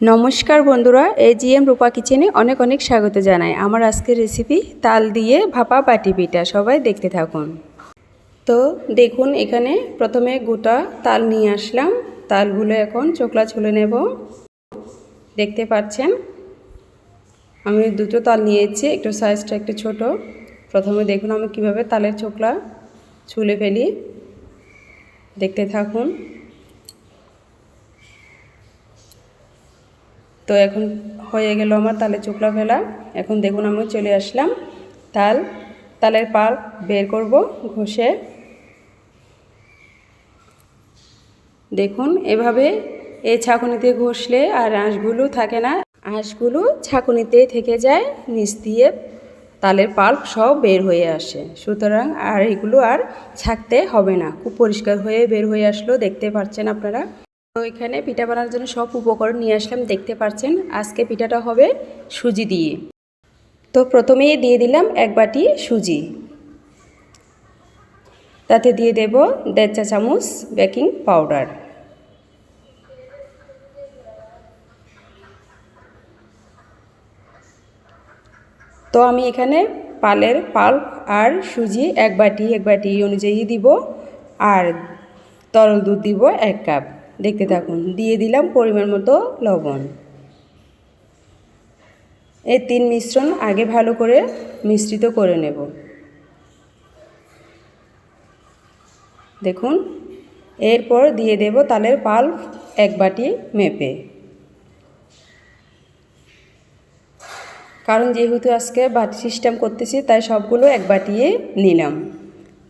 নমস্কার বন্ধুরা এই জি এম রূপা কিচেনে অনেক অনেক স্বাগত জানাই। আমার আজকের রেসিপি তাল দিয়ে ভাপা বাটি পিঠা। সবাই দেখতে থাকুন। তো দেখুন, এখানে প্রথমে গোটা তাল নিয়ে আসলাম। তালগুলো এখন চোকলা ছুলে নেব। দেখতে পাচ্ছেন? আমি দুটো তাল নিয়েছি, একটু সাইজটা একটু ছোট। প্রথমে দেখুন আমি কীভাবে তালের চোকলা ছুলে ফেলি। দেখতে থাকুন। তো এখন হয়ে গেল আমার তালে চোকলা ফেলা। এখন দেখুন আমি চলে আসলাম তাল, তালের পাল বের করব ঘষে। দেখুন এভাবে এই ছাঁকুনিতে ঘষলে আর আঁশগুলো থাকে না, আঁশগুলো ছাঁকুনিতেই থেকে যায়, নিচ দিয়ে তালের পাল্প সব বের হয়ে আসে। সুতরাং আর এগুলো আর ছাকতে হবে না, খুব পরিষ্কার হয়ে বের হয়ে আসলো, দেখতে পাচ্ছেন আপনারা। তো এখানে পিঠা বানানোর জন্য সব উপকরণ নিয়ে আসলাম, দেখতে পাচ্ছেন। আজকে পিঠাটা হবে সুজি দিয়ে। তো প্রথমেই দিয়ে দিলাম এক বাটি সুজি। তাতে দিয়ে দেব দেড় চা চামচ বেকিং পাউডার। তো আমি এখানে পালের পাল্প আর সুজি এক বাটি এক বাটি অনুযায়ী দিব। আর তরল দুধ দিব এক কাপ। দেখতে থাকুন। দিয়ে দিলাম পরিমাণ মতো লবণ। এই তিন মিশ্রণ আগে ভালো করে মিশ্রিত করে নেব। দেখুন, এরপর দিয়ে দেব তালের পাল্প এক বাটি মেপে। কারণ যেহেতু আজকে বাটি সিস্টেম করতেছি, তাই সবগুলো এক বাটিয়ে নিলাম।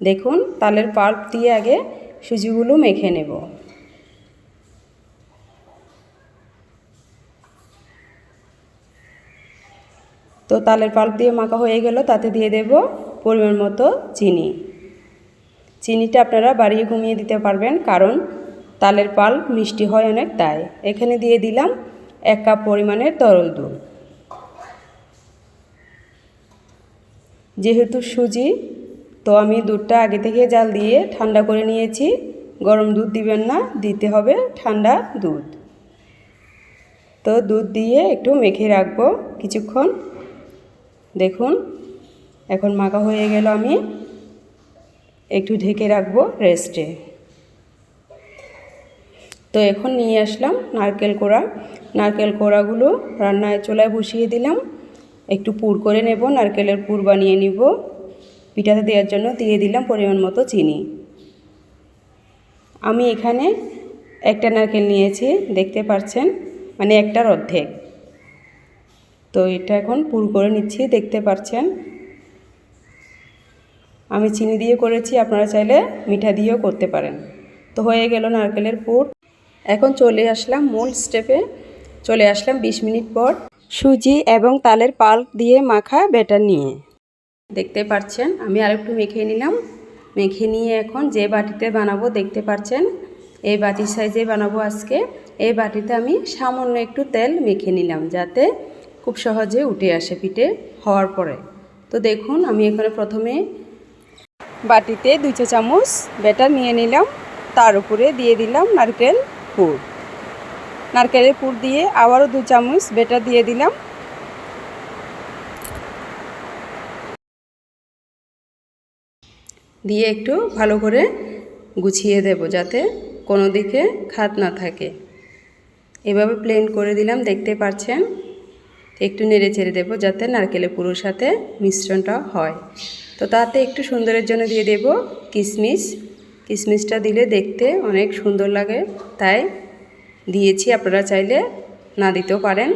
দেখুন, তালের পাল্প দিয়ে আগে সুজিগুলো মেখে নেব। তো তালের পাল্প দিয়ে মাখা হয়ে গেল, তাতে দিয়ে দেব পরিমাণ মতো চিনি। চিনিটা আপনারা বাড়িয়ে কমিয়ে দিতে পারবেন, কারণ তালের পাল্প মিষ্টি হয় অনেক, তাই। এখানে দিয়ে দিলাম এক কাপ পরিমাণের তরল দুধ। যেহেতু সুজি, তো আমি দুধটা আগে থেকে জাল দিয়ে ঠান্ডা করে নিয়েছি। গরম দুধ দিবেন না, দিতে হবে ঠান্ডা দুধ। তো দুধ দিয়ে একটু মেখে রাখব কিছুক্ষণ। দেখুন, এখন মাখা হয়ে গেল আমি। একটু ঢেকে রাখব রেস্টে তো এখন নিয়ে আসলাম নারকেল কোড়া। নারকেল কোড়াগুলো রান্নায় চোলায় বসিয়ে দিলাম। একটু পুর করে নেব, নারকেলের পুর বানিয়ে নিব। পিঠাতে দেওয়ার জন্য দিয়ে দিলাম পরিমাণ মতো চিনি। আমি এখানে একটা নারকেল নিয়েছি, দেখতে পাচ্ছেন? মানে একটার অর্ধেক। তো এটা এখন পুর করে নিচ্ছি, দেখতে পাচ্ছেন আমি চিনি দিয়ে করেছি, আপনারা চাইলে মিঠা দিয়েও করতে পারেন। তো হয়ে গেল নারকেলের পুর। এখন চলে আসলাম মূল স্টেপে চলে আসলাম ২০ মিনিট পর সুজি এবং তালের পাল্প দিয়ে মাখা ব্যাটার নিয়ে। দেখতে পাচ্ছেন আমি আরেকটু মেখে নিলাম। মেখে নিয়ে এখন যে বাটিতে বানাবো, দেখতে পাচ্ছেন এই বাটির সাইজে বানাবো আজকে। এই বাটিতে আমি সামান্য একটু তেল মেখে নিলাম, যাতে খুব সহজে উঠে আসে পিঠে হওয়ার পরে। তো দেখুন, আমি এখানে প্রথমে বাটিতে দুই চা চামচ ব্যাটার নিয়ে নিলাম, তার উপরে দিয়ে দিলাম নারকেল পুর। নারকেলের পুর দিয়ে আবারও দু চামচ বেটার দিয়ে দিলাম। দিয়ে একটু ভালো করে গুছিয়ে দেব যাতে কোনো দিকে খাত না থাকে। এভাবে প্লেন করে দিলাম, দেখতে পাচ্ছেন? একটু নেড়ে চেড়ে দেবো যাতে নারকেলের পুরোর সাথে মিশ্রণটা হয়। তো তাতে একটু সুন্দরের জন্য দিয়ে দেব কিশমিশ। কিশমিশটা দিলে দেখতে অনেক সুন্দর লাগে। তাই দিয়েছি, আপনারা চাইলে না দিতেও পারেন,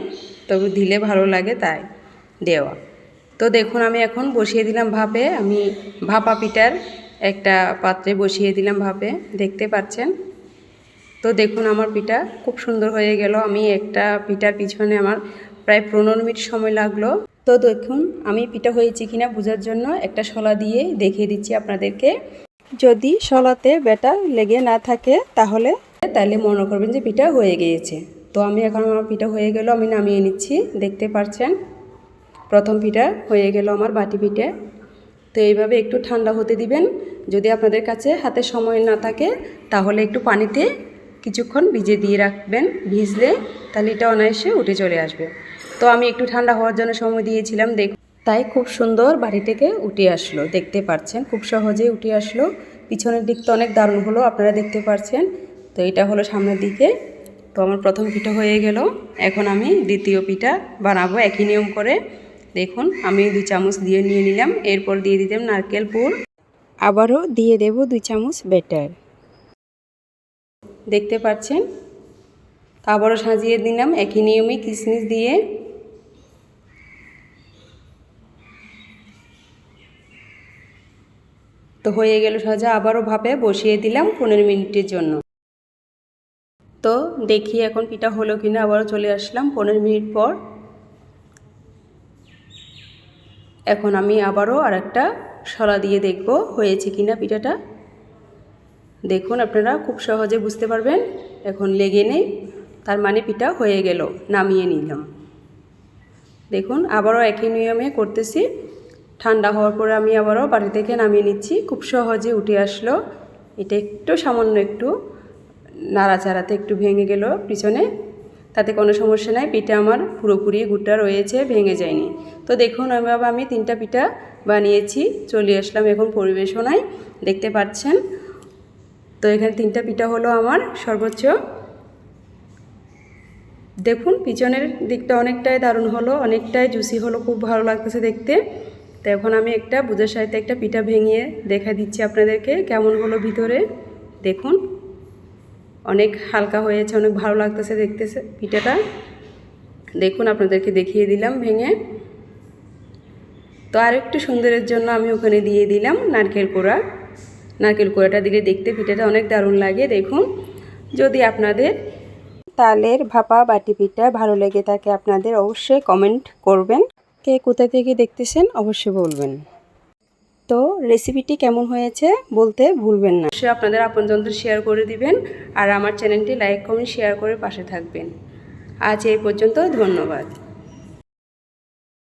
তবে দিলে ভালো লাগে তাই দেওয়া। তো দেখুন, আমি এখন বসিয়ে দিলাম ভাপে। আমি ভাপা পিঠার একটা পাত্রে বসিয়ে দিলাম ভাপে, দেখতে পাচ্ছেন? তো দেখুন, আমার পিঠা খুব সুন্দর হয়ে গেল। আমি একটা পিঠার পিছনে আমার প্রায় পনেরো মিনিট সময় লাগল। তো দেখুন, আমি পিঠা হয়েছি কিনা বোঝার জন্য একটা শলা দিয়ে দেখিয়ে দিচ্ছি আপনাদেরকে। যদি শলাতে ব্যাটার লেগে না থাকে, তাহলে তাহলে মনে করবেন যে পিঠা হয়ে গিয়েছে। তো আমি এখন আমার পিঠা হয়ে গেল, আমি নামিয়ে নিচ্ছি। দেখতে পাচ্ছেন প্রথম পিঠা হয়ে গেল আমার বাটি পিঠে। তো এইভাবে একটু ঠান্ডা হতে দিবেন। যদি আপনাদের কাছে হাতে সময় না থাকে, তাহলে একটু পানিতে কিছুক্ষণ ভিজে দিয়ে রাখবেন। ভিজলে তাহলে এটা অনায়াসে উঠে চলে আসবে। তো আমি একটু ঠান্ডা হওয়ার জন্য সময় দিয়েছিলাম, দেখ তাই খুব সুন্দর বাড়ি থেকে উঠে আসলো, দেখতে পাচ্ছেন খুব সহজেই উঠে আসলো। পিছনের দিক তো অনেক দারুণ হলো, আপনারা দেখতে পাচ্ছেন তো এটা হলো সামনের দিকে, তো আমার প্রথম পিঠা হয়ে গেল, এখন আমি দ্বিতীয় পিঠা বানাবো একই নিয়ম করে। দেখুন, আমি দুই চামচ দিয়ে নিয়ে নিলাম, এরপর দিয়ে দিতাম নারকেল পুর। আবারও দিয়ে দেব দুই চামচ বেটার দেখতে পাচ্ছেন? আবারও সাজিয়ে দিলাম, একই নিয়মে কিশমিশ দিয়ে। তো হয়ে গেল সাজা, আবারও ভাপে বসিয়ে দিলাম পনেরো মিনিটের জন্য। তো দেখি এখন পিঠা হলো কিনা, আবারও চলে আসলাম পনেরো মিনিট পর। এখন আমি আবারও আরেকটা সলা দিয়ে দেখব হয়েছে কিনা পিঠাটা। দেখুন আপনারা, খুব সহজে বুঝতে পারবেন। এখন লেগে নেই, তার মানে পিঠা হয়ে গেল, নামিয়ে নিলাম। দেখুন, আবারও একই নিয়মে করতেছি। ঠান্ডা হওয়ার পরে আমি আবারও বাড়ি থেকে নামিয়ে নিচ্ছি। খুব সহজে উঠে আসলো। এটা একটু সামান্য একটু নাড়াচাড়াতে একটু ভেঙে গেল পিছনে। তাতে কোনো সমস্যা নাই, পিঠা আমার পুরোপুরি গুটা রয়েছে, ভেঙে যায়নি। তো দেখুন, এভাবে আমি তিনটা পিঠা বানিয়েছি, চলে আসলাম এখন পরিবেশনায়, দেখতে পাচ্ছেন। তো এখানে তিনটা পিঠা হলো আমার সর্বোচ্চ। দেখুন, পিছনের দিকটা অনেকটাই দারুণ হলো, অনেকটাই জুসি হলো, খুব ভালো লাগতেছে দেখতে। তো এখন আমি একটা বুঝের সাথে একটা পিঠা ভেঙে দেখা দিচ্ছি আপনাদেরকে কেমন হলো ভিতরে। দেখুন, অনেক হালকা হয়েছে, অনেক ভালো লাগতেছে দেখতেছে পিঠাটা। দেখুন, আপনাদেরকে দেখিয়ে দিলাম ভেঙে। তো আর একটু সুন্দরের জন্য আমি ওখানে দিয়ে দিলাম নারকেল কোড়া। নারকেল কোড়াটা দিলে দেখতে পিঠাটা অনেক দারুণ লাগে, দেখুন। যদি আপনাদের তালের ভাপা বাটি পিঠা ভালো লেগে থাকে, আপনাদের অবশ্যই কমেন্ট করবেন। কে কোথা থেকে দেখতেছেন অবশ্যই বলবেন। তো রেসিপিটি কেমন হয়েছে বলতে ভুলবেন না। অবশ্যই আপনাদের আপনজনদের শেয়ার করে দিবেন আর আমার চ্যানেলটি লাইক কমেন্ট শেয়ার করে পাশে থাকবেন। আজ এই পর্যন্ত ধন্যবাদ।